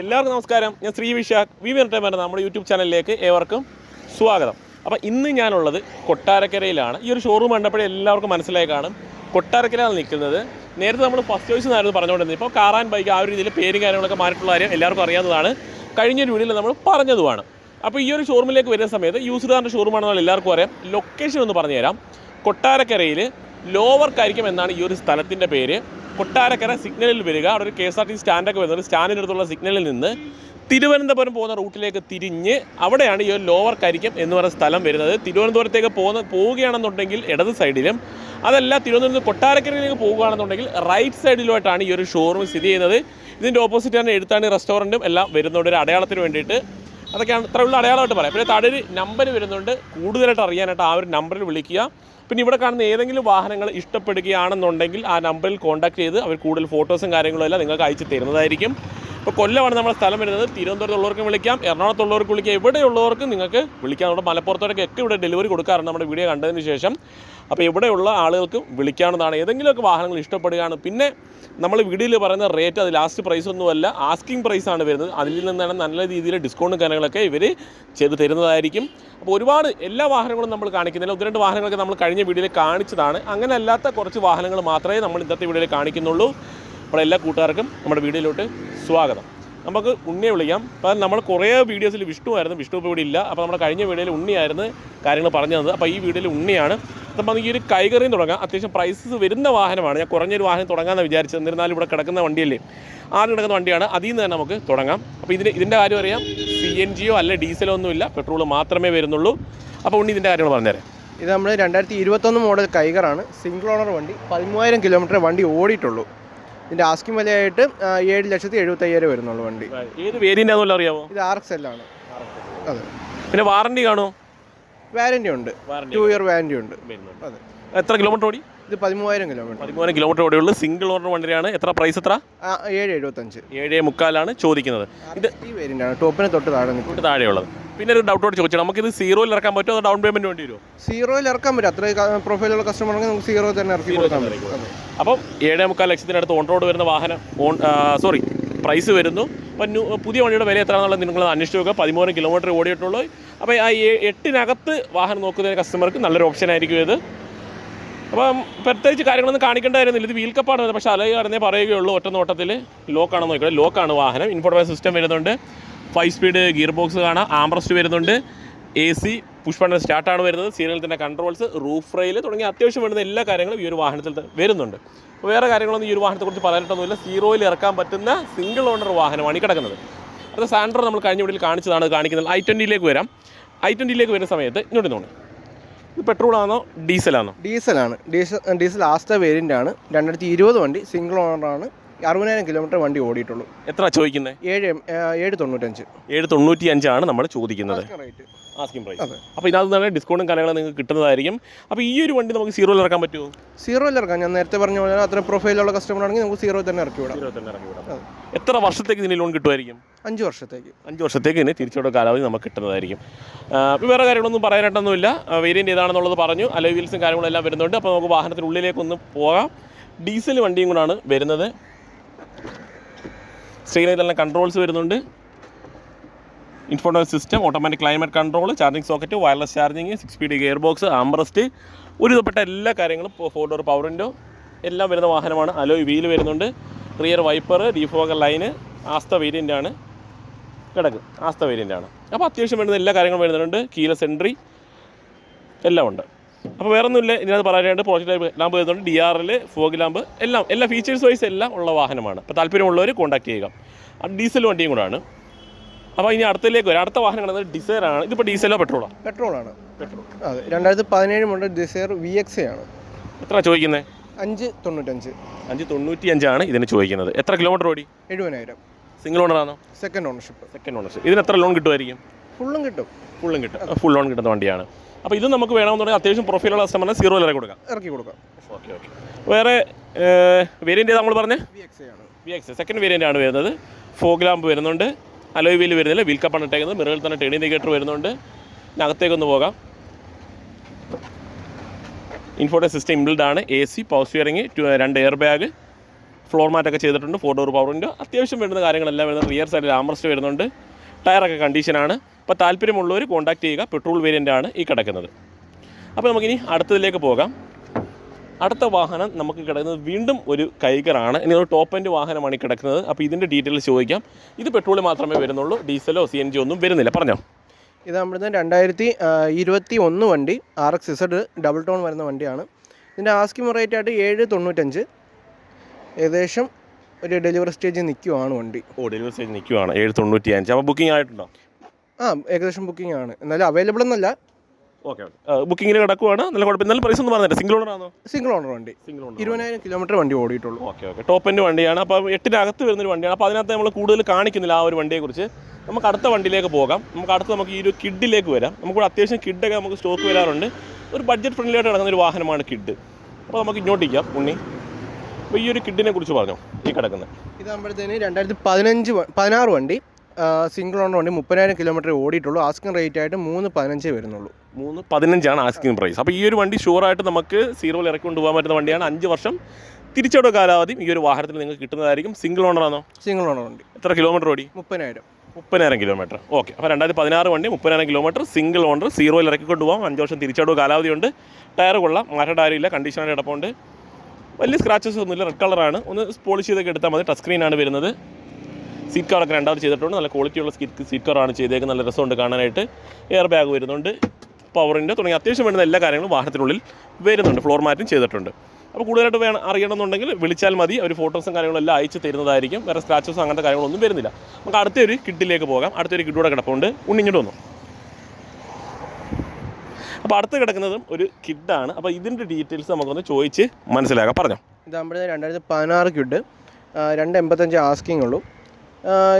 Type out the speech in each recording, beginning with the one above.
എല്ലാവർക്കും നമസ്കാരം. ഞാൻ Shri Vishakh V V entertainment നമ്മുടെ യൂട്യൂബ് ചാനലിലേക്ക് ഏവർക്കും സ്വാഗതം. അപ്പോൾ ഇന്ന് ഞാനുള്ളത് കൊട്ടാരക്കരയിലാണ്. ഈ ഒരു ഷോറൂം കണ്ടപ്പോഴേ എല്ലാവർക്കും മനസ്സിലായി കാണും. കൊട്ടാരക്കരയാണ് നിൽക്കുന്നത്. നേരത്തെ നമ്മൾ ഫസ്റ്റ് ചോയ്സ് എന്നായിരുന്നു പറഞ്ഞുകൊണ്ടിരുന്നത്. ഇപ്പോൾ കാറാൻ ബൈക്ക് ആ ഒരു രീതിയിൽ പേരും കാര്യങ്ങളൊക്കെ മാറിയിട്ടുള്ള കാര്യം എല്ലാവർക്കും അറിയാവുന്നതാണ്. കഴിഞ്ഞൊരു വീഡിയോയിൽ നമ്മൾ പറഞ്ഞതുമാണ്. അപ്പോൾ ഈ ഒരു ഷോറൂമിലേക്ക് വരുന്ന സമയത്ത് യൂസ്ഡ് കാറിന്റെ ഷോറൂമാണെന്നുള്ള എല്ലാവർക്കും അറിയാം. ലൊക്കേഷൻ ഒന്ന് പറഞ്ഞുതരാം. കൊട്ടാരക്കരയിൽ ലോവർ കരിക്കും എന്നാണ് ഈ ഒരു സ്ഥലത്തിന്റെ പേര്. കൊട്ടാരക്കര സിഗ്നലിൽ വരിക. അവിടെ ഒരു കെ എസ് ആർ ടി സ്റ്റാൻഡൊക്കെ വരുന്നത് സ്റ്റാൻഡിനടുത്തുള്ള സിഗ്നലിൽ നിന്ന് തിരുവനന്തപുരം പോകുന്ന റൂട്ടിലേക്ക് തിരിഞ്ഞ് അവിടെയാണ് ഈ ഒരു ലോവർ കരിക്കം എന്ന് പറയുന്ന സ്ഥലം വരുന്നത്. തിരുവനന്തപുരത്തേക്ക് പോകുന്ന പോവുകയാണെന്നുണ്ടെങ്കിൽ ഇടത് സൈഡിലും. അതല്ല തിരുവനന്തപുരം കൊട്ടാരക്കരയിലേക്ക് പോകുകയാണെന്നുണ്ടെങ്കിൽ റൈറ്റ് സൈഡിലുമായിട്ടാണ് ഈ ഒരു ഷോറൂം സ്ഥിതി ചെയ്യുന്നത്. ഇതിന്റെ ഓപ്പോസിറ്റാണ് എഴുത്താണ് റെസ്റ്റോറന്റും എല്ലാം വരുന്നുണ്ട്. ഒരു അടയാളത്തിന് വേണ്ടിയിട്ട് അതൊക്കെയാണ്. ഉള്ള. അടയാളമായിട്ട് പറയാം. പിന്നെ താഴെ നമ്പർ വരുന്നുണ്ട്. കൂടുതലായിട്ട് അറിയാനായിട്ട് ആ ഒരു നമ്പറിൽ വിളിക്കുക. പിന്നെ ഇവിടെ കാണുന്ന ഏതെങ്കിലും വാഹനങ്ങൾ ഇഷ്ടപ്പെടുകയാണെന്നുണ്ടെങ്കിൽ ആ നമ്പറിൽ കോൺടാക്ട് ചെയ്ത് അവർ കൂടുതൽ ഫോട്ടോസും കാര്യങ്ങളും എല്ലാം നിങ്ങൾക്ക് അയച്ചു തരുന്നതായിരിക്കും. ഇപ്പോൾ കൊല്ലമാണ് നമ്മുടെ സ്ഥലം വരുന്നത്. തിരുവനന്തപുരത്തുള്ളവർക്കും വിളിക്കാം. എറണാകുളത്തുള്ളവർക്ക് വിളിക്കാം. ഇവിടെയുള്ളവർക്കും നിങ്ങൾക്ക് വിളിക്കാം. നമ്മുടെ മലപ്പുറത്തോടൊക്കെ ഒക്കെ ഇവിടെ ഡെലിവറി കൊടുക്കാറുണ്ട് നമ്മുടെ വീഡിയോ കണ്ടതിന് ശേഷം. അപ്പോൾ ഇവിടെയുള്ള ആളുകൾക്ക് വിളിക്കാവുന്നതാണ്. ഏതെങ്കിലുമൊക്കെ വാഹനങ്ങൾ ഇഷ്ടപ്പെടുകയാണ്. പിന്നെ നമ്മൾ വീഡിയോയിൽ പറയുന്ന റേറ്റ് അത് ലാസ്റ്റ് പ്രൈസ് ഒന്നുമല്ല ആസ്കിംഗ് പ്രൈസാണ് വരുന്നത്. അതിൽ നിന്നാണ് നല്ല രീതിയിൽ ഡിസ്കൗണ്ട് കാര്യങ്ങളൊക്കെ ഇവർ ചെയ്ത് തരുന്നതായിരിക്കും. അപ്പോൾ ഒരുപാട് എല്ലാ വാഹനങ്ങളും നമ്മൾ കാണിക്കുന്നില്ല. ഒന്ന് രണ്ട് വാഹനങ്ങളൊക്കെ നമ്മൾ കഴിഞ്ഞ വീഡിയോയിൽ കാണിച്ചതാണ്. അങ്ങനെ അല്ലാത്ത കുറച്ച് വാഹനങ്ങൾ മാത്രമേ നമ്മൾ ഇന്നത്തെ വീഡിയോയിൽ കാണിക്കുന്നുള്ളൂ. അപ്പോൾ എല്ലാ കൂട്ടുകാർക്കും നമ്മുടെ വീഡിയോയിലോട്ട് സ്വാഗതം. നമുക്ക് ഉണ്ണിയെ വിളിക്കാം. അപ്പം നമ്മൾ കുറേ വീഡിയോസിൽ വിഷ്ണു ആയിരുന്നു. വിഷ്ണു ഇപ്പോൾ ഇവിടെ ഇല്ല. അപ്പോൾ നമ്മുടെ കഴിഞ്ഞ വീഡിയോയിൽ ഉണ്ണിയായിരുന്നു കാര്യങ്ങൾ പറഞ്ഞു തന്നത്. അപ്പോൾ ഈ വീഡിയോയിൽ ഉണ്ണിയാണ്. അപ്പം ഈ ഒരു കൈകറിയും തുടങ്ങാം. അത്യാവശ്യം പ്രൈസസ് വരുന്ന വാഹനമാണ്. ഞാൻ കുറഞ്ഞൊരു വാഹനം തുടങ്ങാമെന്ന് വിചാരിച്ചത്. എന്നിരുന്നാലും ഇവിടെ കിടക്കുന്ന വണ്ടിയല്ലേ. ആദ്യം കിടക്കുന്ന വണ്ടിയാണ്. അതിൽ നിന്ന് തന്നെ നമുക്ക് തുടങ്ങാം. അപ്പോൾ ഇതിന് ഇതിന്റെ കാര്യം അറിയാം. സി എൻ ജിയോ അല്ല ഡീസലോ ഒന്നുമില്ല പെട്രോൾ മാത്രമേ വരുന്നുള്ളൂ. അപ്പോൾ ഉണ്ണി ഇതിന്റെ കാര്യങ്ങൾ പറഞ്ഞുതരാം. ഇത് നമ്മൾ രണ്ടായിരത്തി ഇരുപത്തൊന്ന് മോഡൽ കൈകറാണ്. സിംഗിൾ ഓണർ വണ്ടി. പതിമൂവായിരം കിലോമീറ്റർ വണ്ടി ഓടിയിട്ടുള്ളൂ. ഇതിന്റെ ആസ്കിംഗ് വിലയായിട്ട് ഏഴ് ലക്ഷത്തി എഴുപത്തയ്യായിരം വരുന്നുള്ളൂ വണ്ടി. ഏത് വേരിയന്റ് അറിയാമോ ഇത് ആർ എക്സ് എല്ലാണ് അതെ. പിന്നെ വാറണ്ടി കാണോ വാറണ്ടി ഉണ്ട്. ടു ഇയർ വാറണ്ടി ഉണ്ട്. അതെ എത്ര കിലോമീറ്റർ ഓടി? ഇത് പതിമൂവായിരം കിലോമീറ്റർ പതിമൂന്ന് കിലോമീറ്റർ ഓടിയുള്ളൂ സിംഗിൾ ഓണർ വണ്ടിയാണ്. എത്ര പ്രൈസ് എത്ര? ആ ഏഴ് എഴുപത്തഞ്ച്. ഏഴേ മുക്കാലാണ് ചോദിക്കുന്നത്. ഇത് ഈ വേരിയന്റ് ആണ്. ടോപ്പിന് തൊട്ട് താഴെ നിൽക്കും. തൊട്ട് താഴെയുള്ളത്. പിന്നെ ഒരു ഡൗട്ടോട് ചോദിച്ചാൽ നമുക്കിത് സീറോയിൽ ഇറക്കാൻ പറ്റുമോ? അതോ ഡൗൺ പേയ്മെന്റ് വേണ്ടി വരുമോ? സീറോയിൽ ഇറക്കാൻ പറ്റും. അത്ര പ്രൊഫൈലുള്ള കസ്റ്റമറാണെങ്കിൽ നമുക്ക് സീറോ തന്നെ ഇറക്കി കൊടുക്കാൻ പറ്റും അതെ. അപ്പം ഏഴേ മുക്കാൽ ലക്ഷത്തിനടുത്ത് ഓൺ റോഡ് വരുന്ന വാഹനം ഓൺ സോറി പ്രൈസ് വരുന്നു. അപ്പം ന്യൂ പുതിയ വണ്ടിയുടെ വില എത്രയാണെന്നുള്ളത് നിങ്ങൾ അന്വേഷിച്ച് നോക്കുക. പതിമൂന്ന് കിലോമീറ്റർ ഓടിയിട്ടുള്ളൂ. അപ്പോൾ ആ ഏ- എട്ടിനകത്ത് വാഹനം നോക്കുന്ന കസ്റ്റമർക്ക് നല്ലൊരു ഓപ്ഷൻ ആയിരിക്കും ഇത്. അപ്പം പ്രത്യേകിച്ച് കാര്യങ്ങളൊന്നും കാണിക്കേണ്ടായിരുന്നില്ല. ഇത് വീൽ കപ്പാണ് പക്ഷേ അലൈ കടന്നേ പറയുകയുള്ളൂ. ഒറ്റ നോട്ടത്തിൽ ലോക്കാണെന്ന് നോക്കിയത് ലോക്കാണ് വാഹനം. ഇൻഫോർമേഷൻ സിസ്റ്റം വരുന്നുണ്ട്. ഫൈവ് സ്പീഡ് ഗിയർ ബോക്സ് കാണാം. ആംബ്രസ്റ്റ് വരുന്നുണ്ട്. എ സി പുഷ്പണ്ണ സ്റ്റാർട്ടാണ് വരുന്നത്. സീരിയൽ തന്നെ കൺട്രോൾസ് റൂഫ് റെയിൽ തുടങ്ങിയ അത്യാവശ്യം വരുന്ന എല്ലാ കാര്യങ്ങളും ഈ ഒരു വാഹനത്തിൽ വരുന്നുണ്ട്. വേറെ കാര്യങ്ങളൊന്നും ഈ ഒരു വാഹനത്തെക്കുറിച്ച് പറയാനിട്ടൊന്നുമില്ല സീറോയിൽ ഇറക്കാൻ പറ്റുന്ന സിംഗിൾ ഓണർ വാഹനമാണ് ഈ കിടക്കുന്നത്. അത് സാൻഡ്രോ നമ്മൾ കഴിഞ്ഞ വീട്ടിൽ കാണിച്ചതാണ് കാണിക്കുന്നത്. ഐ ട്വന്റിയിലേക്ക് വരാം. ഐ ട്വന്റിയിലേക്ക് വരുന്ന സമയത്ത് ഇങ്ങോട്ട് നോക്കണം ഇത് പെട്രോളാണോ ഡീസലാണോ? ഡീസലാണ്. ഡീസൽ ഡീസൽ ആസ്റ്റ വേരിയന്റ് ആണ് രണ്ടായിരത്തി ഇരുപത് വണ്ടി സിംഗിൾ ഓണറാണ് അറുപതിനായിരം കിലോമീറ്റർ വണ്ടി ഓടിയിട്ടുള്ളൂ. എത്ര ചോദിക്കുന്നത് ഏഴ് ഏഴ് തൊണ്ണൂറ്റഞ്ച്. ഏഴ് തൊണ്ണൂറ്റി അഞ്ചാണ് നമ്മൾ ചോദിക്കുന്നത്. ആസ്കിംഗ് പ്രൈസ് അപ്പോൾ ഇതിനകത്ത് തന്നെ ഡിസ്കൗണ്ടും കാര്യങ്ങളും നിങ്ങൾക്ക് കിട്ടുന്നതായിരിക്കും. അപ്പോൾ ഈ ഒരു വണ്ടി നമുക്ക് സീറോയിൽ ഇറക്കാൻ പറ്റുമോ സീറോയിൽ ഇറക്കാം. ഞാൻ നേരത്തെ പറഞ്ഞ പോലെ അത്ര പ്രൊഫൈലുള്ള കസ്റ്റമർ ആണെങ്കിൽ നമുക്ക് സീറോയിൽ തന്നെ ഇറക്കി വിടാം. സീറോ തന്നെ ഇറക്കി വിടാം. എത്ര വർഷത്തേക്ക് ഇതിന് ലോൺ കിട്ടുമായിരിക്കും? അഞ്ച് വർഷത്തേക്ക്. അഞ്ച് വർഷത്തേക്ക് ഇനി തിരിച്ചുവിടെ കാലാവധി നമുക്ക് കിട്ടുന്നതായിരിക്കും. വേറെ കാര്യങ്ങളൊന്നും പറയാനായിട്ടൊന്നുമില്ല. വേരിയന്റ് ഏതാണെന്നുള്ളത് പറഞ്ഞു. അലോയ് വീൽസും കാര്യങ്ങളും എല്ലാം വരുന്നുണ്ട്. അപ്പോൾ നമുക്ക് വാഹനത്തിനുള്ളിലേക്കൊന്ന് പോകാം. ഡീസൽ വണ്ടിയും കൂടാണ് വരുന്നത്. സ്ക്രീനിൽ കൺട്രോൾസ് വരുന്നുണ്ട് information system automatic climate control charging socket wireless charging six speed gear box armrest ഒരു ഇതപ്പെട്ട എല്ലാ കാര്യങ്ങളും ഫോർ ഡോർ പവർ വിൻഡോ എല്ലാം വരുന്ന വാഹനമാണ്. അലോയ് വീൽ വരുന്നുണ്ട്. റിയർ വൈപ്പർ ഡീഫോഗർ ലൈന് ആസ്ത വേരിയന്റ് ആണ്. കിടക്കും ആസ്ത വേരിയന്റ് ആണ് അപ്പോൾ അത്യാവശ്യം വേണ്ടുന്ന എല്ലാ കാര്യങ്ങളും വരുന്നുണ്ട്. കീല സെൻട്രി എല്ലാം ഉണ്ട്. അപ്പോൾ വേറെ ഒന്നുമില്ല ഇതിനകത്ത് പറയാനായിട്ട് പ്രോജക്റ്റ് ലാമ്പ് വരുന്നുണ്ട്. D R L fog lamp എല്ലാം എല്ലാ ഫീച്ചേഴ്സ് വൈസ് എല്ലാം ഉള്ള വാഹനമാണ്. അപ്പോൾ താല്പര്യമുള്ളവർ കോൺടാക്ട് ചെയ്യുക. ആ ഡീസൽ വണ്ടിയും കൂടാണ്. അപ്പോൾ ഇനി അടുത്തതിലേക്ക് വരാം. അടുത്ത വാഹനം കിടന്നത് ഡിസൈർ ആണ്. ഇതിപ്പോൾ ഡീസലോ പെട്രോളോ പെട്രോളാണ് പെട്രോൾ അതെ. രണ്ടായിരത്തി പതിനേഴ് മുതൽ ഡിസയർ വി എക്സ് ആണ്. എത്ര ചോദിക്കുന്നത് അഞ്ച് തൊണ്ണൂറ്റഞ്ച്. അഞ്ച് തൊണ്ണൂറ്റി അഞ്ചാണ് ഇതിന് ചോദിക്കുന്നത്. എത്ര കിലോമീറ്റർ ഓടി? എഴുപതിനായിരം. സിംഗിൾ ഓണറാണോ സെക്കൻഡ് ഓണർഷിപ്പ് സെക്കൻഡ് ഓണർഷിപ്പ് ഇതിന് എത്ര ലോൺ കിട്ടുമായിരിക്കും? ഫുള്ളും കിട്ടും. ഫുള്ളും കിട്ടും. ഫുൾ ലോൺ കിട്ടുന്ന വണ്ടിയാണ്. അപ്പോൾ ഇത് നമുക്ക് വേണമെന്നുണ്ടെങ്കിൽ അത്യാവശ്യം പ്രൊഫൈലുള്ള കസ്റ്റമറിനെ സീറോ ഇറക്കി കൊടുക്കാം. ഇറക്കി കൊടുക്കാം. ഓക്കെ ഓക്കെ വേറെ വേരിയന്റ് നമ്മൾ പറഞ്ഞത് വി എക്സ് ആണ്. വി എക്സ് സെക്കൻഡ് വേരിയന്റ് ആണ് വരുന്നത്. ഫോഗ് ലാമ്പ് വരുന്നുണ്ട്. അലോയ് വീൽ വരുന്നില്ല. വീൽ കപ്പാണ് ഇട്ടേക്കുന്നത്. മിററിൽ തന്നെ ടേണി ഇൻഡിക്കേറ്റർ വരുന്നുണ്ട്. അകത്തേക്കൊന്ന് പോകാം. ഇൻഫോർട്ടൈൻ സിസ്റ്റം ഇംബിൾഡ് ആണ്. എ സി പവർ സ്റ്റിയറിംഗ് രണ്ട് എയർ ബാഗ് ഫ്ലോർ മാറ്റൊക്കെ ചെയ്തിട്ടുണ്ട്. ഫോർ ഡോർ പവറിന്റെ അത്യാവശ്യം വരുന്ന കാര്യങ്ങളെല്ലാം വരുന്നത് റിയർ സൈഡിൽ ആമറസ്റ്റ് വരുന്നുണ്ട്. ടയറൊക്കെ കണ്ടീഷനാണ് അപ്പോൾ താല്പര്യമുള്ളവർ കോൺടാക്ട് ചെയ്യുക. പെട്രോൾ വേരിയന്റ് ആണ് ഈ കിടക്കുന്നത്. അപ്പോൾ നമുക്കിനി അടുത്തതിലേക്ക് പോകാം. അടുത്ത വാഹനം നമുക്ക് കിടക്കുന്നത് വീണ്ടും ഒരു കൈകറാണ് ഇനി ഒരു ടോപ്പ് എൻഡ് വാഹനമാണ് ഈ കിടക്കുന്നത്. അപ്പോൾ ഇതിന്റെ ഡീറ്റെയിൽസ് ചോദിക്കാം. ഇത് പെട്രോൾ മാത്രമേ വരുന്നുള്ളൂ. ഡീസലോ സി എൻ ജി ഒന്നും വരുന്നില്ല. പറഞ്ഞോ. ഇത് നമ്മുടെ രണ്ടായിരത്തി ഇരുപത്തി ഒന്ന് വണ്ടി R X Z double tone വരുന്ന വണ്ടിയാണ്. ഇതിന്റെ ആസ്കിംഗ് റേറ്റ് ആയിട്ട് ഏഴ് തൊണ്ണൂറ്റഞ്ച്. ഏകദേശം ഒരു ഡെലിവറി സ്റ്റേജിൽ നിൽക്കുവാണ് വണ്ടി. ഓ ഡെലിവറി സ്റ്റേജ് നിൽക്കുവാണ്. ഏഴ് തൊണ്ണൂറ്റി അഞ്ച് അപ്പോൾ ബുക്കിംഗ് ആയിട്ടുണ്ടോ? ആ ഏകദേശം ബുക്കിംഗ് ആണ്. എന്നാലും അവൈലബിൾ എന്നല്ല. Okay okay. ബുക്കിങ്ങിന് കിടക്കുവാണ്. നല്ല കുഴപ്പം. എന്നാലും പ്രൈസ് ഒന്നും പറഞ്ഞില്ല. സിംഗിൾ ഓണർ ആണോ? സിംഗിൾ ഓണർ വണ്ടി. സിംഗിൾ ഓണർ ഇരുപതിനായിരം കിലോമീറ്റർ വണ്ടി ഓടിയിട്ടുള്ളൂ. Okay okay. ടോപ്പ് എൻഡ് വണ്ടിയാണ്. അപ്പോൾ എട്ടിനകത്ത് വരുന്നൊരു വണ്ടിയാണ്. അപ്പോൾ അതിനകത്ത് നമ്മൾ കൂടുതൽ കാണിക്കുന്നില്ല ആ ഒരു വണ്ടിയെക്കുറിച്ച് നമുക്ക് അടുത്ത വണ്ടിയിലേക്ക് പോകാം. നമുക്ക് അടുത്ത് നമുക്ക് ഈ ഒരു കിഡിലേക്ക് വരാം. നമുക്ക് അത്യാവശ്യം കിഡൊക്കെ നമുക്ക് സ്റ്റോക്ക് വരാറുണ്ട്. ഒരു ബഡ്ജറ്റ് ഫ്രണ്ട്ലി ആയിട്ട് കിടക്കുന്ന ഒരു വാഹനമാണ് കിഡ് അപ്പോൾ നമുക്ക് ഇങ്ങോട്ടിരിക്കാം ഉണ്ണി. അപ്പോൾ ഈ ഒരു കിഡിനെ കുറിച്ച് പറഞ്ഞോ ഈ കിടക്കുന്നത് ഇതാകുമ്പോഴത്തേന് രണ്ടായിരത്തി പതിനഞ്ച് പതിനാറ് വണ്ടി സിംഗിൾ ഓണർ വണ്ടി മുപ്പതിനായിരം കിലോമീറ്റർ ഓടിയിട്ടുള്ളൂ. ആസ്കിംഗ് റേറ്റ് ആയിട്ട് മൂന്ന് പതിനഞ്ചേ വരുന്നുള്ളൂ. മൂന്ന് പതിനഞ്ചാണ് ആസ്കിംഗ് പ്രൈസ് അപ്പോൾ ഈ ഒരു വണ്ടി ഷുവറായിട്ട് നമുക്ക് സീറോയിൽ ഇറക്കി കൊണ്ടുപോകാൻ പറ്റുന്ന വണ്ടിയാണ്. അഞ്ച് വർഷം തിരിച്ചടവ് കാലാവധി ഈ ഒരു വാഹനത്തിൽ നിങ്ങൾക്ക് കിട്ടുന്നതായിരിക്കും. സിംഗിൾ ഓണറാണോ സിംഗിൾ ഓണർ വണ്ടി. എത്ര കിലോമീറ്റർ ഓടി? മുപ്പതിനായിരം. മുപ്പതിനായിരം കിലോമീറ്റർ ഓക്കെ അപ്പോൾ രണ്ടായിരത്തി പതിനാറ് വണ്ടി മുപ്പതിനായിരം കിലോമീറ്റർ സിംഗിൾ ഓണർ സീറോയിൽ ഇറക്കി കൊണ്ടുപോകാം. അഞ്ച് വർഷം തിരിച്ചടവ് കാലാവധിയുണ്ട് ടയർ കൊള്ളാം. മാറ്റ ടയർ ഇല്ല കണ്ടീഷനായിട്ട് കിടപ്പുണ്ട്. വലിയ സ്ക്രാച്ചസ് ഒന്നുമില്ല റെഡ് കളറാണ് ഒന്ന് പോളിഷ് ചെയ്തൊക്കെ എടുത്താൽ മതി. ടച്ച് സ്ക്രീനാണ് വരുന്നത്. സീറ്റ് കവറൊക്കെ രണ്ടാമത് ചെയ്തിട്ടുണ്ട്. നല്ല ക്വാളിറ്റിയുള്ള സീറ്റ് സീറ്റ് കവറാണ് ചെയ്തേക്കുന്നത്. നല്ല രസമുണ്ട് കാണാനായിട്ട്. എയർ ബാഗ് വരുന്നുണ്ട്. പവറിന്റെ തുടങ്ങി അത്യാവശ്യം വേണ്ടുന്ന എല്ലാ കാര്യങ്ങളും വാഹനത്തിനുള്ളിൽ വരുന്നുണ്ട്. ഫ്ലോർ മാറ്റും ചെയ്തിട്ടുണ്ട്. അപ്പോൾ കൂടുതലായിട്ട് വേണം അറിയണമെന്നുണ്ടെങ്കിൽ വിളിച്ചാൽ മതി. അവർ ഫോട്ടോസും കാര്യങ്ങളും എല്ലാം അയച്ചു തരുന്നതായിരിക്കും. വേറെ സ്ക്രാച്ചസും അങ്ങനത്തെ കാര്യങ്ങളൊന്നും വരുന്നില്ല. നമുക്ക് അടുത്തൊരു കിഡിലേക്ക് പോകാം. അടുത്തൊരു കിഡൂടെ കിടപ്പുണ്ട്. ഉണ്ണിഞ്ഞിട്ട് വന്നു? അപ്പോൾ അടുത്ത് കിടക്കുന്നതും ഒരു കിഡാണ്. അപ്പോൾ ഇതിന്റെ ഡീറ്റെയിൽസ് നമുക്കൊന്ന് ചോദിച്ച് മനസ്സിലാക്കാം. പറഞ്ഞോ. ഇതാകുമ്പോഴത്തേന് രണ്ടായിരത്തി പതിനാറ് കിഡ്. രണ്ട് എൺപത്തഞ്ച് ആസ്കിങ് ഉള്ളൂ.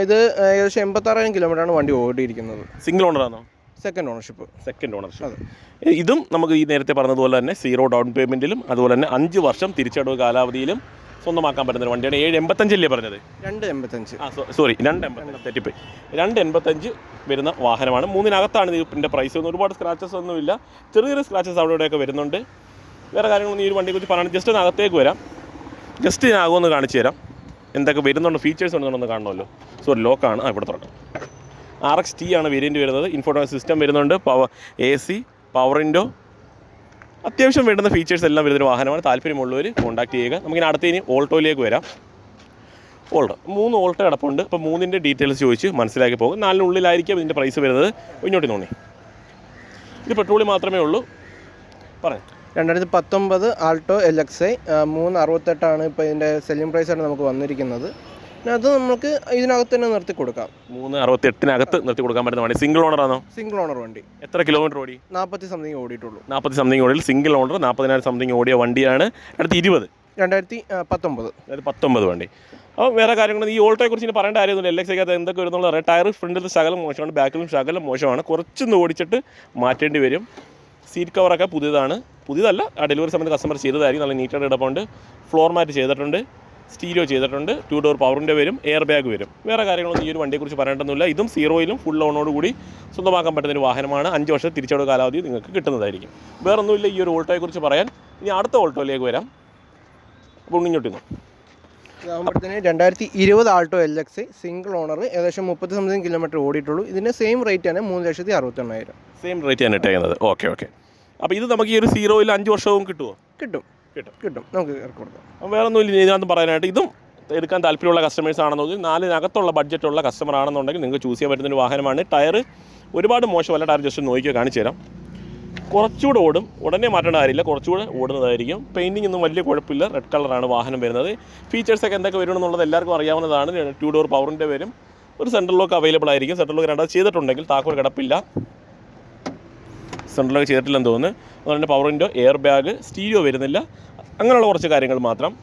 ഇത് ഏകദേശം എൺപത്താറായിരം കിലോമീറ്ററാണ് വണ്ടി ഓടിയിരിക്കുന്നത്. സിംഗിൾ ഓണറാണോ സെക്കൻഡ് ഓണർഷിപ്പ് സെക്കൻഡ് ഓണർഷിപ്പ് ഇതും നമുക്ക് ഈ നേരത്തെ പറഞ്ഞതുപോലെ തന്നെ സീറോ ഡൗൺ പേയ്മെന്റിലും അതുപോലെ തന്നെ അഞ്ച് വർഷം തിരിച്ചടവ് കാലാവധിയിലും സ്വന്തമാക്കാൻ പറ്റുന്ന ഒരു വണ്ടിയാണ്. ഏഴ് എൺപത്തഞ്ചല്ലേ പറഞ്ഞത്? രണ്ട് എൺപത്തഞ്ച്. ആ സോറി രണ്ട് എൺപത്തഞ്ച്. തെറ്റിപ്പോയി. രണ്ട് എൺപത്തഞ്ച് വരുന്ന വാഹനമാണ്. മൂന്നിനകത്താണ് ഇതിന്റെ പ്രൈസ് ഒന്നും ഒരുപാട് സ്ക്രാച്ചസ് ഒന്നുമില്ല. ചെറിയ ചെറിയ സ്ക്രാച്ചസ് അവിടെ ഇവിടെയൊക്കെ വരുന്നുണ്ട്. വേറെ കാര്യങ്ങളൊന്നും ഈ ഒരു വണ്ടിയെക്കുറിച്ച് പറയണം ജസ്റ്റ് ഒന്ന് അകത്തേക്ക് വരാം. ജസ്റ്റ് ഞാൻ ആകുമെന്ന് കാണിച്ചു തരാം. എന്തൊക്കെ വരുന്നുണ്ട് ഫീച്ചേഴ്സ് ഉണ്ടെന്നൊന്ന് കാണണമല്ലോ. സോറി ലോക്കാണ് ആ ഇവിടെ തുടങ്ങും ആർ എക്സ് ടി ആണ് വേരിയന്റ് വരുന്നത്. ഇൻഫോർട്ടോ സിസ്റ്റം വരുന്നുണ്ട്. Power A C power window അത്യാവശ്യം വേണ്ടുന്ന ഫീച്ചേഴ്സ് എല്ലാം വരുന്നൊരു വാഹനമാണ്. താല്പര്യമുള്ളവർ കോൺടാക്ട് ചെയ്യുക. നമുക്കിനി അടുത്ത ഇനി ഓൾട്ടോയിലേക്ക് വരാം. ഓൾട്ടോ. മൂന്ന് ഓൾട്ടോ കിടപ്പുണ്ട് അപ്പോൾ മൂന്നിന്റെ ഡീറ്റെയിൽസ് ചോദിച്ച് മനസ്സിലാക്കി പോകും. നാലിനുള്ളിലായിരിക്കും ഇതിന്റെ പ്രൈസ് വരുന്നത്. ഇങ്ങോട്ട് തോന്നി ഇത് പെട്രോളിൽ മാത്രമേ ഉള്ളൂ. പറയാം. രണ്ടായിരത്തി പത്തൊമ്പത് ആൾട്ടോ എൽ എക്സ് ഐ മൂന്ന് അറുപത്തെട്ടാണ് ഇപ്പോൾ ഇതിന്റെ സെല്ലിംഗ് പ്രൈസായിട്ട് നമുക്ക് വന്നിരിക്കുന്നത്. അത് നമുക്ക് ഇതിനകത്ത് തന്നെ നിർത്തി കൊടുക്കാം. മൂന്ന് അറുപത്തെട്ടിനകത്ത് നിർത്തി കൊടുക്കാൻ പറ്റുന്ന വണ്ടി. സിംഗിൾ ഓണർ ആണോ? സിംഗിൾ ഓണർ വണ്ടി. എത്ര കിലോമീറ്റർ ഓടി? നാൽപ്പത്തി സംതിങ് ഓടിയിട്ടുള്ളൂ. നാൽപ്പത്തി സംതിങ് ഓടിയിൽ സിംഗിൾ ഓണർ നാൽപ്പതിനായിരം സംതിങ് ഓടിയ വണ്ടിയാണ് അടുത്ത് ഇരുപത് രണ്ടായിരത്തി പത്തൊമ്പത്. അതായത് പത്തൊമ്പത് വണ്ടി. അപ്പോൾ വേറെ കാര്യങ്ങളൊന്നും ഈ ഓൾട്ടോയെ കുറിച്ച് ഇനി പറയേണ്ട കാര്യമൊന്നുമില്ല. എൽ എക്സ് എന്തൊക്കെ വരുന്നുള്ള ടയർ ഫ്രണ്ടിൽ ശകലം മോശമാണ് ബാക്കിലും ശകലം മോശമാണ്. കുറച്ചൊന്ന് ഓടിച്ചിട്ട് മാറ്റേണ്ടി വരും. സീറ്റ് കവറൊക്കെ പുതിയതാണ്. പുതിയതല്ല ആ ഡെലിവറി സമയത്ത് കസ്റ്റമർ ചെയ്തതായിരിക്കും. നല്ല നീറ്റായിട്ട് ഇടപ്പുണ്ട് ഫ്ലോർ മാറ്റ് ചെയ്തിട്ടുണ്ട്. സ്റ്റീരിയോ ചെയ്തിട്ടുണ്ട്. ടു ഡോർ പവറിന്റെ വരും എയർ ബാഗ് വരും വേറെ കാര്യങ്ങളൊന്നും ഈ ഒരു വണ്ടിയെക്കുറിച്ച് പറയേണ്ടതൊന്നുമില്ല. ഇതും സീറോയിലും ഫുൾ ലോണോടുകൂടി സ്വന്തമാക്കാൻ പറ്റുന്ന ഒരു വാഹനമാണ്. അഞ്ച് വർഷം തിരിച്ചടവ് കാലാവധി നിങ്ങൾക്ക് കിട്ടുന്നതായിരിക്കും. വേറെ ഒന്നുമില്ല ഈ ഒരു ഓൾട്ടോയെക്കുറിച്ച് പറയാൻ. ഇനി അടുത്ത ഓൾട്ടോയിലേക്ക് വരാം. അപ്പോൾ ഉണ്ണിഞ്ഞൊട്ടിന്നു ഇതാകുമ്പോഴത്തേന് രണ്ടായിരത്തി ഇരുപത് Alto L X single owner ഏകദേശം മുപ്പത്തി സംതിങ് കിലോമീറ്റർ ഓടിയിട്ടുള്ളൂ. ഇതിന്റെ സെയിം റേറ്റ് ആണ് മൂന്ന് ലക്ഷത്തി അറുപത്തെണ്ണായിരം. സെയിം റേറ്റ് ആണ് ഇട്ടേക്കുന്നത്. ഓക്കെ ഓക്കെ അപ്പോൾ ഇത് നമുക്ക് ഈ ഒരു സീറോയിൽ അഞ്ച് വർഷവും കിട്ടുമോ കിട്ടും. കിട്ടും. കിട്ടും. നമുക്ക് ഇറക്കി കൊടുക്കാം. അപ്പം വേറെ ഒന്നുമില്ല ഇതിനകത്ത് പറയാനായിട്ട് ഇതും എടുക്കാൻ താല്പര്യമുള്ള കസ്റ്റമേഴ്സ് ആണെന്നുണ്ടെങ്കിൽ നാലിനകത്തുള്ള ബഡ്ജറ്റുള്ള കസ്റ്റമർ ആണെന്നുണ്ടെങ്കിൽ നിങ്ങൾക്ക് ചൂസ് ചെയ്യാൻ പറ്റുന്ന ഒരു വാഹനമാണ്. ടയർ ഒരുപാട് മോശമല്ല ടയർ ജസ്റ്റ് നോക്കിയോ കാണിച്ചു തരാം. കുറച്ചുകൂടെ ഓടും ഉടനെ മാറ്റേണ്ട കാര്യമില്ല കുറച്ചുകൂടെ ഓടുന്നതായിരിക്കും. പെയിന്റിംഗ് ഒന്നും വലിയ കുഴപ്പമില്ല റെഡ് കളറാണ് വാഹനം വരുന്നത്. ഫീച്ചേഴ്സൊക്കെ എന്തൊക്കെ വരുമെന്നുള്ളത് എല്ലാവർക്കും അറിയാവുന്നതാണ്. ടു ഡോർ പവറിന്റെ വരും. ഒരു സെൻട്രൽ ലോക്ക് അവൈലബിൾ ആയിരിക്കും. സെൻട്രൽ ലോക്ക് രണ്ടാമത് ചെയ്തിട്ടുണ്ടെങ്കിൽ താക്കോൽ കിടപ്പില്ല. സെൻട്രൽ ലോക്ക് ചെയ്തിട്ടില്ലെന്ന് തോന്നുന്നു. അതുപോലെ തന്നെ power window air bag stereo വരുന്നില്ല. അങ്ങനെയുള്ള കുറച്ച് കാര്യങ്ങൾ മാത്രം.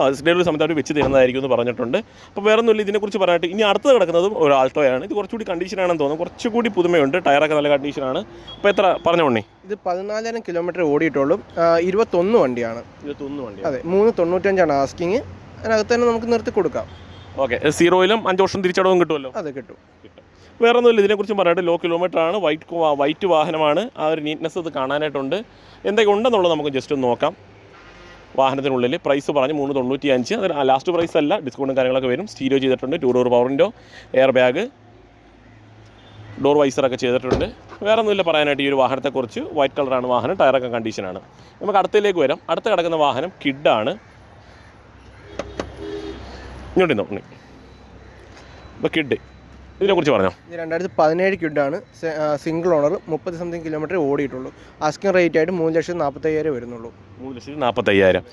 ആ ഡെലിവറി സമയത്ത് അവർ വെച്ച് തരുന്നതായിരിക്കും എന്ന് പറഞ്ഞിട്ടുണ്ട്. അപ്പോൾ വേറെ ഒന്നുമില്ല ഇതിനെക്കുറിച്ച് പറയാനായിട്ട് ഇനി അടുത്ത് കിടക്കുന്നതും ഒരു ആൾട്ടോയാണ്. ഇത് കുറച്ചുകൂടി കണ്ടീഷനാണെന്ന് തോന്നുന്നു. കുറച്ചുകൂടി പുതുമയുണ്ട്. ടയറൊക്കെ നല്ല കണ്ടീഷനാണ് അപ്പോൾ എത്ര? പറഞ്ഞ ഉണ്ണി. ഇത് പതിനാലായിരം കിലോമീറ്റർ ഓടിയിട്ടുള്ളൂ. ഇരുപത്തൊന്ന് വണ്ടിയാണ്. ഇരുപത്തൊന്ന് വണ്ടി അതെ മൂന്ന് തൊണ്ണൂറ്റഞ്ചാണ് ആസ്കിങ് അതിനകത്ത് തന്നെ നമുക്ക് നിർത്തി കൊടുക്കാം. ഓക്കെ സീറോയിലും അഞ്ച് വർഷം തിരിച്ചടവും കിട്ടുമല്ലോ? അതെ കിട്ടും. കിട്ടും. വേറെ ഒന്നുമില്ല ഇതിനെക്കുറിച്ച് പറയാനായിട്ട് ലോ കിലോമീറ്റർ ആണ് വൈറ്റ് വൈറ്റ് വാഹനമാണ്. ആ ഒരു നീറ്റ്നെസ് അത് കാണാനായിട്ടുണ്ട്. എന്തൊക്കെ ഉണ്ടെന്നുള്ളത് നമുക്ക് ജസ്റ്റ് ഒന്ന് നോക്കാം. വാഹനത്തിനുള്ളിൽ പ്രൈസ് പറഞ്ഞ് മൂന്ന് തൊണ്ണൂറ്റി അഞ്ച് അത് ലാസ്റ്റ് പ്രൈസ് അല്ല. ഡിസ്കൗണ്ടും കാര്യങ്ങളൊക്കെ വരും. സ്റ്റീരിയോ ചെയ്തിട്ടുണ്ട്. ടൂ ഡോർ പവറിന്റോ എയർ ബാഗ് ഡോർ വൈസറൊക്കെ ചെയ്തിട്ടുണ്ട്. വേറെ ഒന്നുമില്ല പറയാനായിട്ട് ഈ ഒരു വാഹനത്തെക്കുറിച്ച്. വൈറ്റ് കളറാണ് വാഹനം. ടയറൊക്കെ കണ്ടീഷനാണ് നമുക്ക് അടുത്തയിലേക്ക് വരാം. അടുത്ത് കിടക്കുന്ന വാഹനം കിഡാണ് ഇങ്ങോട്ട് നോക്കണേ കിഡ് ഇതിനെക്കുറിച്ച് പറഞ്ഞോ. ഇത് രണ്ടായിരത്തി പതിനേഴ് ക്യുഡാണ് സിംഗിൾ ഓണർ മുപ്പത് സംതിങ് കിലോമീറ്റർ ഓടിയിട്ടുള്ളൂ. ആസ്കിങ് റേറ്റ് ആയിട്ട് മൂന്ന് ലക്ഷത്തി നാൽപ്പത്തയ്യായിരം വരുന്നുള്ളൂ. മൂന്ന് ലക്ഷത്തി നാൽപ്പത്തയ്യായിരം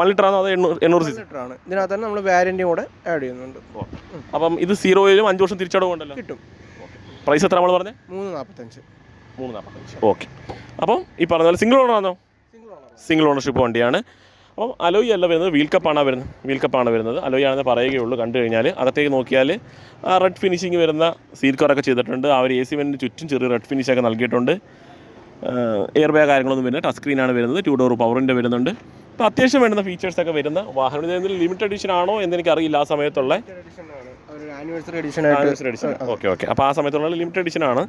വൺ ലിറ്റർ ആണോ അതോ എണ്ണൂറ് ലിറ്റർ ആണ്. ഇതിനകത്ത് തന്നെ നമ്മൾ വാരന്റിയും കൂടെ ആഡ് ചെയ്യുന്നുണ്ട്. അപ്പം ഇത് സീറോയിലും അഞ്ച് വർഷം തിരിച്ചടവ് ഉണ്ടല്ലോ? കിട്ടും. പ്രൈസ് എത്ര നമ്മൾ പറഞ്ഞത് മൂന്ന് നാൽപ്പത്തഞ്ച് മൂന്ന് നാൽപ്പത്തഞ്ച് ഓക്കെ അപ്പം ഈ പറഞ്ഞ പോലെ സിംഗിൾ ഓണർ ആണോ? സിംഗിൾ ഓണർ സിംഗിൾ ഓണർഷിപ്പ് വണ്ടിയാണ്. അപ്പം അലോയി അല്ല വരുന്നത് വീൽ കപ്പാണ് വരുന്നത് വീൽ കപ്പാണ് വരുന്നത്. അലോയി ആണെന്ന് പറയുകയുള്ളൂ കണ്ടു കഴിഞ്ഞാൽ അകത്തേക്ക് നോക്കിയാൽ റെഡ് ഫിനിഷിങ് വരുന്ന സീറ്റ് കവറൊക്കെ ചെയ്തിട്ടുണ്ട്. ആ ഒരു എ സി വെന്റിന് ചുറ്റും ചെറിയ റെഡ് ഫിനിഷൊക്കെ നൽകിയിട്ടുണ്ട്. എയർ ബാഗ് കാര്യങ്ങളൊന്നും വരുന്നത് ടച്ച് സ്ക്രീനാണ് വരുന്നത്. ടു ഡോർ പവറിന്റെ വരുന്നുണ്ട്. അപ്പോൾ അത്യാവശ്യം വേണ്ടുന്ന ഫീച്ചേഴ്സൊക്കെ വരുന്ന വാഹനം. ലിമിറ്റഡ് എഡിഷൻ ആണോ എന്ന് എനിക്കറിയില്ല. ആ സമയത്തുള്ള ആനിവേഴ്സറി എഡിഷൻ ഓക്കെ ഓക്കെ അപ്പോൾ ആ സമയത്തുള്ള ലിമിറ്റഡ് എഡിഷൻ ആണ്.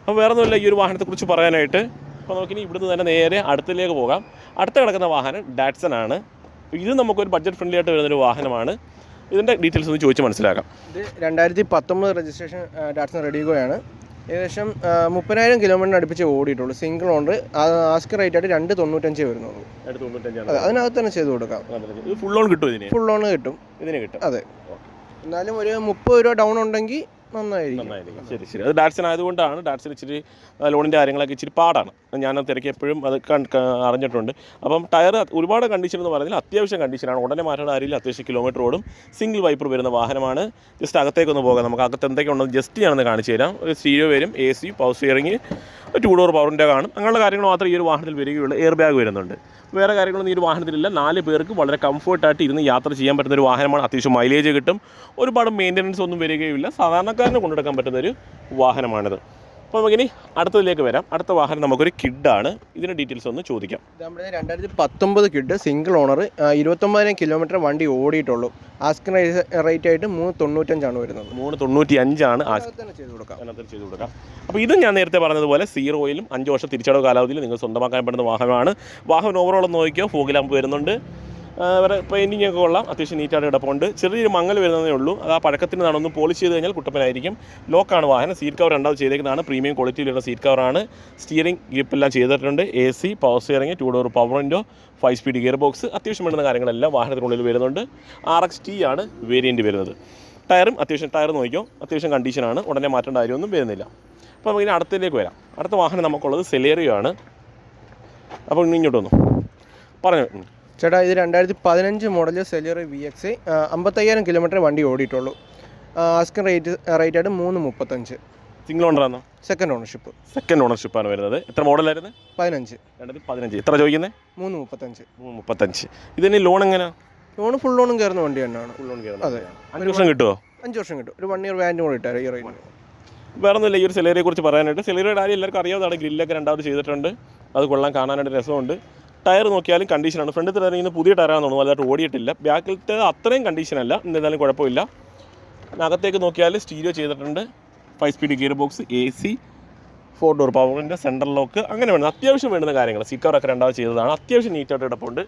അപ്പോൾ വേറെ ഒന്നുമില്ല ഈ ഒരു വാഹനത്തെക്കുറിച്ച് പറയാനായിട്ട് അപ്പോൾ നമുക്കിനി ഇവിടുന്ന് തന്നെ നേരെ അടുത്തിലേക്ക് പോകാം. അടുത്ത കിടക്കുന്ന വാഹനം ഡാറ്റ്സൺ ആണ്. ഇത് നമുക്കൊരു ബഡ്ജറ്റ് ഫ്രണ്ട്ലി ആയിട്ട് വരുന്നൊരു വാഹനമാണ്. ഇതിന്റെ ഡീറ്റെയിൽസ് ഒന്ന് ചോദിച്ച് മനസ്സിലാക്കാം. ഇത് രണ്ടായിരത്തി പത്തൊമ്പത് രജിസ്ട്രേഷൻ ഡാറ്റ്സൺ റെഡിഗോയാണ് ഏകദേശം മുപ്പതിനായിരം കിലോമീറ്ററിന് അടുപ്പിച്ച് ഓടിയിട്ടുള്ളൂ. സിംഗിൾ ഓണർ ആസ്ക് റേറ്റ് ആയിട്ട് രണ്ട് തൊണ്ണൂറ്റഞ്ച് വരുന്നുള്ളൂ. അതിനകത്ത് തന്നെ ചെയ്ത് കൊടുക്കാം. ഫുൾ ഓൺ കിട്ടും ഇതിന്? ഫുൾ ലോൺ കിട്ടും. ഇതിന് കിട്ടും. അതെ. എന്നാലും ഒരു മുപ്പത് രൂപ ഡൗൺ ഉണ്ടെങ്കിൽ നന്നായിരിക്കും. നന്നായിരിക്കും. ശരി ശരി. അത് ഡാറ്റ്സൺ ആയതുകൊണ്ടാണ് ഡാറ്റ്സൺ ഇച്ചിരി ലോണിന്റെ കാര്യങ്ങളൊക്കെ ഇച്ചിരി പാടാണ്. ഞാൻ തിരക്കി എപ്പോഴും അത് അറിഞ്ഞിട്ടുണ്ട്. അപ്പം ടയർ ഒരുപാട് കണ്ടീഷൻ എന്ന് പറഞ്ഞാൽ അത്യാവശ്യം കണ്ടീഷനാണ് ഉടനെ മാറ്റേണ്ട കാര്യമില്ല അത്യാവശ്യം കിലോമീറ്റർ ഓടും. സിംഗിൾ വൈപ്പർ വരുന്ന വാഹനമാണ്. ജസ്റ്റ് അകത്തേക്കൊന്ന് പോകാം. നമുക്ക് അകത്ത് എന്തൊക്കെയുണ്ടെന്ന് ജസ്റ്റ് ഞാനൊന്ന് കാണിച്ചു തരാം. ഒരു സ്റ്റീരിയോ വരും A C power steering two door പവറിന്റെ കാണും. അങ്ങനെയുള്ള കാര്യങ്ങൾ മാത്രമേ ഈ ഒരു വാഹനത്തിൽ വരികയുള്ളൂ. എയർ ബാഗ് വരുന്നുണ്ട്. വേറെ കാര്യങ്ങളൊന്നും ഈ ഒരു വാഹനത്തിലില്ല. നാല് പേർക്ക് വളരെ കംഫർട്ടായിട്ട് ഇരുന്ന് യാത്ര ചെയ്യാൻ പറ്റുന്ന ഒരു വാഹനമാണ്. അത്യാവശ്യം മൈലേജ് കിട്ടും. ഒരുപാട് മെയിന്റനൻസ് ഒന്നും വരികയില്ല സാധാരണക്കാരന് കൊണ്ടെടുക്കാൻ പറ്റുന്ന ഒരു വാഹനമാണിത്. അപ്പോൾ നമുക്കിനി അടുത്തതിലേക്ക് വരാം. അടുത്ത വാഹനം നമുക്കൊരു കിഡാണ്. ഇതിന്റെ ഡീറ്റെയിൽസ് ഒന്ന് ചോദിക്കാം. നമ്മുടെ രണ്ടായിരത്തി പത്തൊമ്പത് കിഡ് സിംഗിൾ ഓണർ ഇരുപത്തൊമ്പതിനായിരം കിലോമീറ്റർ വണ്ടി ഓടിയിട്ടുള്ളൂ. ആസ്കിൻ റേറ്റ് ആയിട്ട് മൂന്ന് തൊണ്ണൂറ്റഞ്ചാണ് വരുന്നത്. മൂന്ന് തൊണ്ണൂറ്റി അഞ്ചാണ് ചെയ്ത് കൊടുക്കാം. ചെയ്ത് കൊടുക്കാം. അപ്പോൾ ഇതും ഞാൻ നേരത്തെ പറഞ്ഞതുപോലെ സീറോയിലും അഞ്ച് വർഷം തിരിച്ചടവ് കാലാവധിയിൽ നിങ്ങൾ സ്വന്തമാക്കാൻ പറ്റുന്ന വാഹനമാണ്. വാഹനം ഓവറോൾ നോക്കിയോ? ഫോഗിലാമ്പ് വരുന്നുണ്ട്. വേറെ പെയിന്റിംഗ് ഒക്കെ കൊള്ളാം. അത്യാവശ്യം നീറ്റായിട്ട് കിടപ്പുണ്ട്. ചെറിയൊരു മങ്ങൽ വരുന്നതേ ഉള്ളൂ. അത് ആ പഴക്കത്തിന് ഒന്ന് പോളിഷ് ചെയ്ത് കഴിഞ്ഞാൽ കുട്ടപ്പനായിരിക്കും. ലോക്കാണ് വാഹനം. സീറ്റ് കവർ രണ്ടാമത് ചെയ്തേക്കുന്നതാണ്. പ്രീമിയം ക്വാളിറ്റിയിലുള്ള സീറ്റ് കവറാണ് സ്റ്റിയറിംഗ് ഗ്രിപ്പെല്ലാം ചെയ്തിട്ടുണ്ട് A C power steering to door power window five speed gear box അത്യാവശ്യം വേണ്ടുന്ന കാര്യങ്ങളെല്ലാം വാഹനത്തിനുള്ളിൽ വരുന്നുണ്ട്. ആർ എക്സ് ടി ആണ് വേരിയന്റ് വരുന്നത്. ടയറും അത്യാവശ്യം ടയർ നോക്കിയോ അത്യാവശ്യം കണ്ടീഷനാണ് ഉടനെ മാറ്റേണ്ട കാര്യമൊന്നും വരുന്നില്ല. അപ്പോൾ നമുക്ക് ഇനി അടുത്തതിലേക്ക് വരാം. അടുത്ത വാഹനം നമുക്കുള്ളത് സെലേറിയോ ആണ്. അപ്പോൾ ഇങ്ങോട്ട് വന്നു. പറഞ്ഞു. ചേട്ടാ ഇത് രണ്ടായിരത്തി പതിനഞ്ച് മോഡൽ സെലറി വി എക്സ് അമ്പത്തയ്യായിരം കിലോമീറ്റർ വണ്ടി ഓടിയിട്ടുള്ളൂ. ആസ്കിൻ റേറ്റ് റേറ്റ് ആയിട്ട് മൂന്ന് മുപ്പത്തഞ്ച്. സിംഗിൾ ഓണറാണോ സെക്കൻഡ് ഓണർഷിപ്പ് സെക്കൻഡ് ഓണർഷിപ്പ് ആണ് വരുന്നത്. എത്ര മോഡലായിരുന്നു പതിനഞ്ച്. രണ്ടായിരത്തി പതിനഞ്ച് എത്ര ചോദിക്കുന്നത് മൂന്ന് മുപ്പത്തഞ്ച്. മൂന്ന് മുപ്പത്തഞ്ച്. ഇതിന് ലോൺ എങ്ങനെ? ലോൺ ഫുൾ ലോണും കയറുന്ന വണ്ടി തന്നെയാണ്. ഫുൾ ലോൺ അതെ. അഞ്ച് വർഷം കിട്ടുമോ അഞ്ച് വർഷം കിട്ടും. ഒരു വൺ ഇയർ വാറന്റി കൂടി ഇട്ടാൽ ഈ റേറ്റ് വേറെ ഒന്നുമില്ല ഈ ഒരു സെലറിയെ കുറിച്ച് പറയാനായിട്ട്. സെലറിയുടെ കാര്യം എല്ലാവർക്കും അറിയാവുന്നതാണ്. ഗ്രില്ലൊക്കെ രണ്ടാമത് ചെയ്തിട്ടുണ്ട്. അത് കൊള്ളാൻ കാണാനായിട്ട് രസമുണ്ട്. ടയർ നോക്കിയാലും കണ്ടീഷനാണ് ഫ്രണ്ട് ഫ്രണ്ടിൽ ഇങ്ങനെ പുതിയ ടയറാണെന്ന് തോന്നുന്നു വലുതായിട്ട് ഓടിയിട്ടില്ല. ബാക്കിലത്തെ അത്രയും കണ്ടീഷനല്ല എന്നിരുന്നാലും കുഴപ്പമില്ല. അകത്തേക്ക് നോക്കിയാൽ സ്റ്റീരിയോ ചെയ്തിട്ടുണ്ട്. Five speed gear box A C four door പവറിന്റെ സെൻട്രൽ ലോക്ക് അങ്ങനെ വേണം. അത്യാവശ്യം വേണ്ടുന്ന കാര്യങ്ങൾ സിക്കവറൊക്കെ രണ്ടാമത് ചെയ്തതാണ്. അത്യാവശ്യം നീറ്റായിട്ട് കിടപ്പുണ്ട്.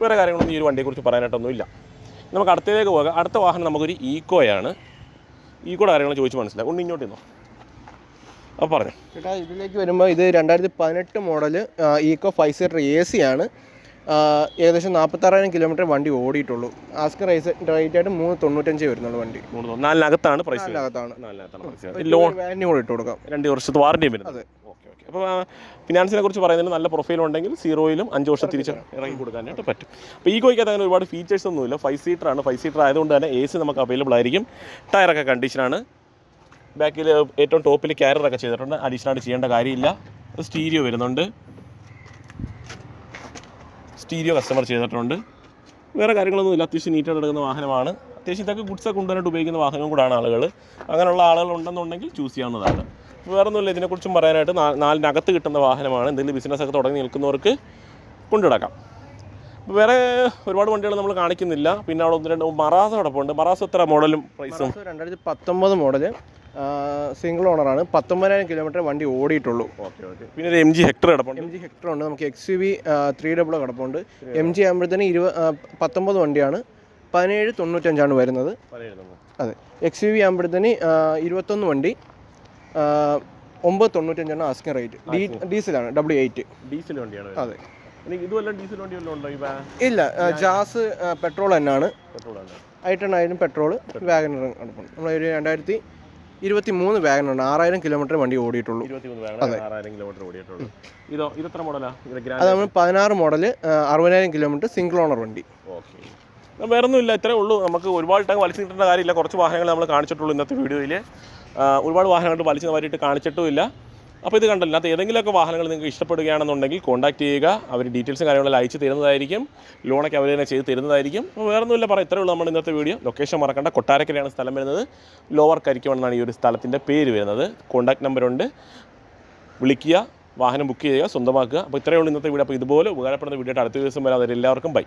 വേറെ കാര്യങ്ങളൊന്നും ഈ ഒരു വണ്ടിയെക്കുറിച്ച് പറയാനായിട്ടൊന്നുമില്ല. നമുക്ക് അടുത്തതിലേക്ക് പോകാം. അടുത്ത വാഹനം നമുക്കൊരു ഈക്കോയാണ് ഈക്കോയുടെ കാര്യങ്ങൾ ചോദിച്ച് മനസ്സിലാവും ഒന്ന് ഇങ്ങോട്ട് നിന്നോ പറഞ്ഞു. ചേട്ടാ ഇതിലേക്ക് വരുമ്പോൾ ഇത് രണ്ടായിരത്തി പതിനെട്ട് model Eeco five seater A C ആണ്. ഏകദേശം നാൽപ്പത്താറായിരം കിലോമീറ്റർ വണ്ടി ഓടിയിട്ടുള്ളൂ. ആസ്കർ റേസ് റേറ്റ് ആയിട്ട് മൂന്ന് തൊണ്ണൂറ്റഞ്ച് വരുന്നുള്ളൂ വണ്ടി. നാലിനകത്താണ് പ്രൈസ് നാലിനകത്താണ്. ലോൺ വാറന്റി കൂടെ ഇട്ട് കൊടുക്കാം. രണ്ട് വർഷത്തെ വാറണ്ടി വരും അതെ. അപ്പോൾ ഫിനാൻസിനെ കുറിച്ച് പറയുന്നതിന് നല്ല പ്രൊഫൈൽ ഉണ്ടെങ്കിൽ സീറോയിലും അഞ്ച് വർഷം തിരിച്ച് ഇറങ്ങി കൊടുക്കാനായിട്ട് പറ്റും. അപ്പോൾ ഈ ഈഗോയ്ക്കകത്ത് അങ്ങനെ ഒരുപാട് ഫീച്ചേഴ്സ് ഒന്നുമില്ല. ഫൈവ് സീറ്റർ ആണ്. ഫൈവ് സീറ്റർ ആയതുകൊണ്ട് തന്നെ എ സി നമുക്ക് അവൈലബിൾ ആയിരിക്കും. ടയറൊക്കെ കണ്ടീഷനാണ് ബാക്കിൽ ഏറ്റവും ടോപ്പിൽ ക്യാരറൊക്കെ ചെയ്തിട്ടുണ്ട്. അഡീഷണൽ ആയിട്ട് ചെയ്യേണ്ട കാര്യമില്ല. സ്റ്റീരിയോ വരുന്നുണ്ട്. സ്റ്റീരിയോ കസ്റ്റമർ ചെയ്തിട്ടുണ്ട്. വേറെ കാര്യങ്ങളൊന്നുമില്ല. അത്യാവശ്യം നീറ്റായിട്ട് എടുക്കുന്ന വാഹനമാണ്. അത്യാവശ്യം ഇതൊക്കെ ഗുഡ്സൊക്കെ കൊണ്ടുവന്നിട്ട് ഉപയോഗിക്കുന്ന വാഹനവും കൂടാണ് ആളുകൾ അങ്ങനെയുള്ള ആളുകൾ ഉണ്ടെന്നുണ്ടെങ്കിൽ ചൂസ് ചെയ്യാവുന്നതാണ്. വേറെ ഒന്നുമില്ല ഇതിനെക്കുറിച്ചും പറയാനായിട്ട് നാലിനകത്ത് കിട്ടുന്ന വാഹനമാണ്. എന്തെങ്കിലും ബിസിനസ്സൊക്കെ തുടങ്ങി നിൽക്കുന്നവർക്ക് കൊണ്ടുനടക്കാം. അപ്പോൾ വേറെ ഒരുപാട് വണ്ടികൾ നമ്മൾ കാണിക്കുന്നില്ല. പിന്നെ അവിടെ ഒന്ന് രണ്ട് മറാസ കിടപ്പുണ്ട് മറാസ എത്ര മോഡലും പ്രൈസും രണ്ടായിരത്തി പത്തൊമ്പത് മോഡൽ സിംഗിൾ ഓണറാണ് പത്തൊമ്പതിനായിരം കിലോമീറ്റർ വണ്ടി ഓടിയിട്ടുള്ളൂ. Okay okay. പിന്നെ ഒരു എം ജി ഹെക്ടർ കിടപ്പുണ്ട്. എം ജി ഹെക്ടർ ഉണ്ട്. നമുക്ക് X U V three double കിടപ്പുണ്ട്. എം ജി ആകുമ്പോഴത്തേന് ഇരുപത് പത്തൊമ്പത് വണ്ടിയാണ്. പതിനേഴ് തൊണ്ണൂറ്റഞ്ചാണ് വരുന്നത്. അതെ. എക്സ് യു വി ആകുമ്പോഴത്തേന് ഇരുപത്തൊന്ന് വണ്ടി ഒമ്പത് തൊണ്ണൂറ്റഞ്ചാണ് ആസ്കിംഗ് റേറ്റ് ഡീസലാണ് ഡബ്ല്യു എയ്റ്റ് ഡീസൽ വണ്ടിയാണ് അതെ. ഇല്ല ജാസ് പെട്രോൾ തന്നെയാണ് പെട്രോൾ ആണ് ആയാലും പെട്രോൾ വാഗനറും കിടപ്പുണ്ട്. നമ്മളൊരു രണ്ടായിരത്തി ഇരുപത്തി മൂന്ന് വാഗനുണ്ട് ആറായിരം കിലോമീറ്റർ വണ്ടി ഓടിയിട്ടുള്ളൂ. ഓടിയിട്ടുള്ളൂ. ഇതോ ഇതെത്ര അത് നമ്മൾ പതിനാറ് മോഡൽ അറുപതിനായിരം കിലോമീറ്റർ സിംഗിൾ ഓണർ വണ്ടി. ഓക്കെ. വേറെ ഒന്നുമില്ല ഇത്രേ ഉള്ളൂ. നമുക്ക് ഒരുപാട് ടൈം വലിച്ചു കിട്ടേണ്ട കാര്യമില്ല. കുറച്ച് വാഹനങ്ങൾ നമ്മൾ കാണിച്ചിട്ടുള്ളൂ ഇന്നത്തെ വീഡിയോയിൽ ഒരുപാട് വാഹനങ്ങൾ വലിച്ചു വാരിയിട്ട് കാണിച്ചിട്ടുമില്ല. അപ്പോൾ ഇത് കണ്ടല്ലോ അത് ഏതെങ്കിലുമൊക്കെ വാഹനങ്ങൾ നിങ്ങൾക്ക് ഇഷ്ടപ്പെടുകയാണെന്നുണ്ടെങ്കിൽ കോൺടാക്ട് ചെയ്യുക. അവർ ഡീറ്റെയിൽസും കാര്യങ്ങളെല്ലാം അയച്ചു തരുന്നതായിരിക്കും. ലോണൊക്കെ അവർ തന്നെ ചെയ്ത് തരുന്നതായിരിക്കും. അപ്പോൾ വേറെ ഒന്നുമില്ല പറയാം ഇത്രേ ഉള്ളൂ നമ്മുടെ ഇന്നത്തെ വീഡിയോ ലൊക്കേഷൻ മറക്കണ്ട. കൊട്ടാരക്കരയാണ് സ്ഥലം വരുന്നത്. ലോവർ കരിക്കുമെന്നാണ് ഈ ഒരു സ്ഥലത്തിന്റെ പേര് വരുന്നത്. കോൺടാക്ട് നമ്പറുണ്ട് വിളിക്കുക വാഹനം ബുക്ക് ചെയ്യുക സ്വന്തമാക്കുക. അപ്പോൾ ഇത്രയേ ഉള്ളൂ ഇന്നത്തെ വീഡിയോ അപ്പോൾ ഇതുപോലെ ഉപകാരപ്പെടുന്ന വീഡിയോ അടുത്ത ദിവസം വരാതെ എല്ലാവർക്കും ബൈ